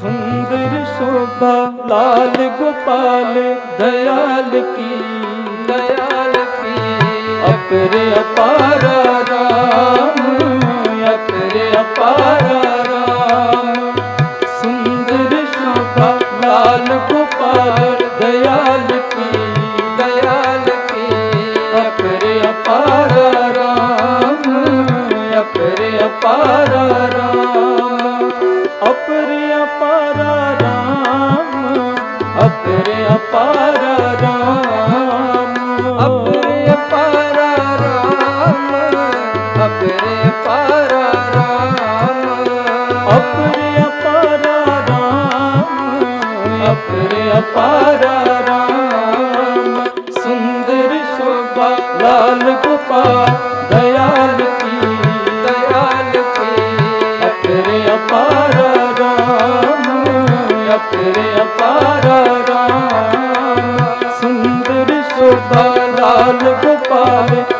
ਸੁੰਦਰ ਸ਼ੋਭਾ ਲਾਲ ਗੋਪਾਲ ਦਇਆਲ ਕੀ? ਦਇਆਲ ਕੀ? ਅਪਰ ਅਪਾਰਾ ਰਾਮ। ਅਪਾਰਾ ਰਾਮ। ਸੁੰਦਰ ਸ਼ੋਭਾ ਲਾਲ ਗੋਪਾ ਦਇਆਲ ਕੀ ਦਇਆਲ ਕੀ ਅਪਰੇ ਅਪਾਰਾ ਰਾਮ। ਅਪਰੇ ਅਪਾਰਾ ਰਾਮ। ਸੁੰਦਰ ਸ਼ੋਭਾ ਲਾਲ ਗੋਪਾਲ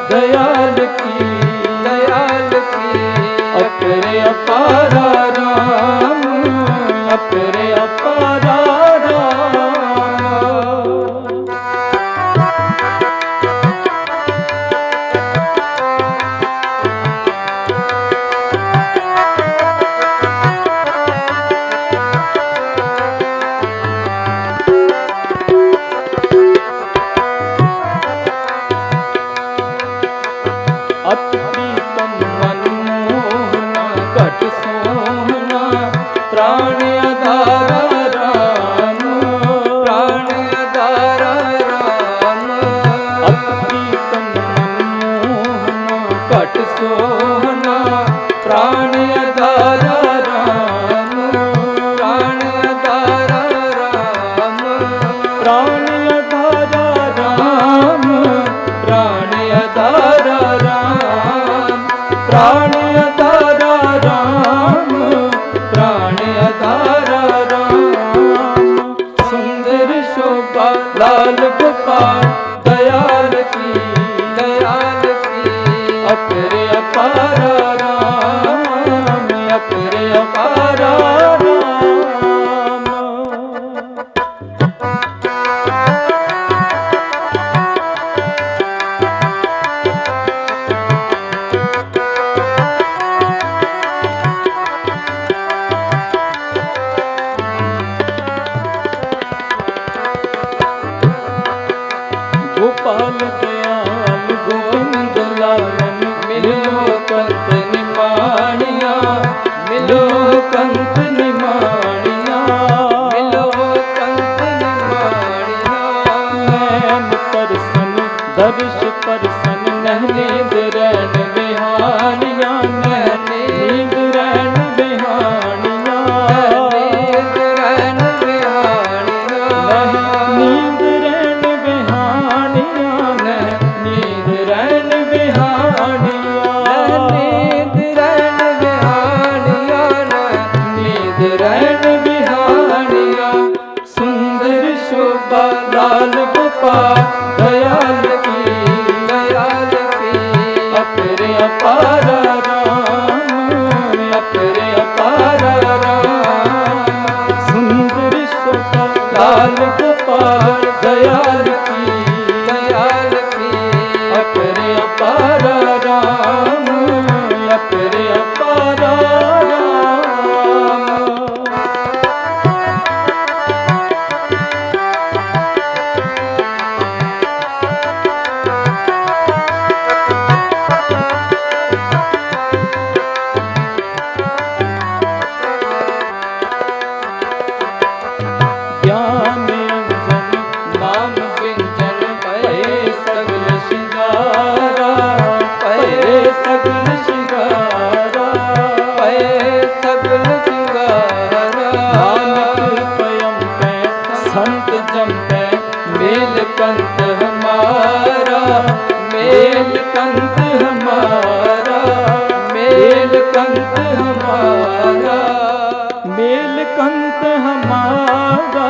प्राण ਦਰਸ਼ ਪਰਸਨ ਨਹਿਨੇ ਦੇ ਰਹਿਣ ਬਿਹਾਨੀਆਂ ਨਹਿਨੇ ਨੀਂਦ ਰਹਿਣ ਬਿਹਾਨੀਆਂ ਨੀਂਦ ਰਹਿਣ ਬਿਹਾਨੀਆਂ ਨੀਂਦ ਰਹਿਣ ਬਿਹਾਨੀਆਂ ਨੀਂਦ ਰਹਿਣ ਬਿਹਾਨੀਆਂ ਨੀਂਦ ਰਹਿਣ ਬਿਹਾਨੀਆਂ ਨੀਂਦ ਰਹਿਣ ਬਿਹਾਨੀਆਂ ਸੁੰਦਰ ਸ਼ੋਭਾ, ਲਾਲ ਗੋਪਾਲ ਦਇਆ ਮੇਲ ਕੰਤ ਹਮਾਰਾ ਮੇਲ ਕੰਤ ਹਮਾਰਾ ਮੇਲ ਕੰਤ ਹਮਾਰਾ ਮੇਲ ਕੰਤ ਹਮਾਰਾ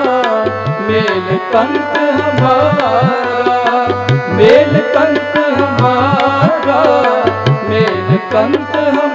ਮੇਲ ਕੰਤ ਹਮਾਰਾ ਮੇਲ ਕੰਤ ਹਮਾਰਾ ਮੇਲ ਕੰਤ ਹਮਾਰਾ